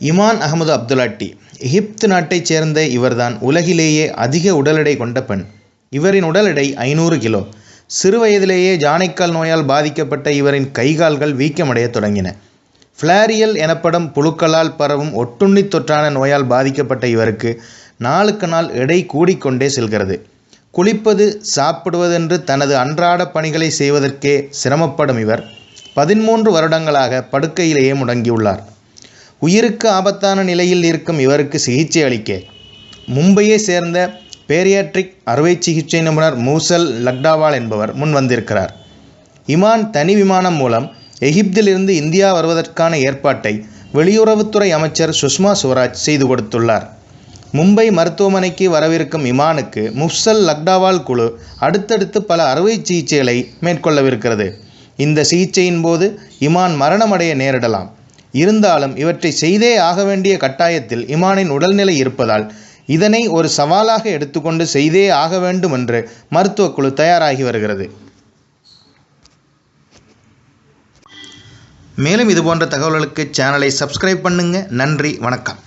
இமான் அகமது அப்துல்லாட்டி எகிப்து நாட்டைச் சேர்ந்த இவர்தான் உலகிலேயே அதிக உடல் எடை கொண்ட பெண். இவரின் உடல் எடை ஐநூறு கிலோ. சிறுவயதிலேயே ஜானைக்கால் நோயால் பாதிக்கப்பட்ட இவரின் கைகால்கள் வீக்கமடையத் தொடங்கின. ஃப்ளாரியல் எனப்படும் புழுக்களால் பரவும் ஒட்டுண்ணி தொற்றான நோயால் பாதிக்கப்பட்ட இவருக்கு நாளுக்கு நாள் எடை கூடிக்கொண்டே செல்கிறது. குளிப்பது சாப்பிடுவதென்று தனது அன்றாட பணிகளை செய்வதற்கே சிரமப்படும் இவர் பதிமூன்று வருடங்களாக படுக்கையிலேயே முடங்கியுள்ளார். உயிருக்கு ஆபத்தான நிலையில் இருக்கும் இவருக்கு சிகிச்சை அளிக்க. மும்பையை சேர்ந்த பேரியாட்ரிக் அறுவை சிகிச்சை நிபுணர் மூசல் லக்டாவால் என்பவர் முன் வந்திருக்கிறார். இமான் தனி விமானம் மூலம் எகிப்திலிருந்து இந்தியா வருவதற்கான ஏற்பாட்டை வெளியுறவுத்துறை அமைச்சர் சுஷ்மா சுவராஜ் செய்து கொடுத்துள்ளார். மும்பை மருத்துவமனைக்கு வரவிருக்கும் இமானுக்கு முஃப்சல் லக்டாவால் குழு அடுத்தடுத்து பல அறுவை சிகிச்சைகளை மேற்கொள்ளவிருக்கிறது. இந்த சிகிச்சையின் போது இமான் மரணமடைய நேரிடலாம். இருந்தாலும் இவற்றை செய்தே ஆக வேண்டிய கட்டாயத்தில் இமானின் உடல்நிலை இருப்பதால் இதனை ஒரு சவாலாக எடுத்துக்கொண்டு செய்தே ஆக வேண்டும் என்று மருத்துவ குழு தயாராகி வருகிறது. மேலும் இதுபோன்ற தகவல்களுக்கு சேனலை சப்ஸ்கிரைப் பண்ணுங்க. நன்றி வணக்கம்.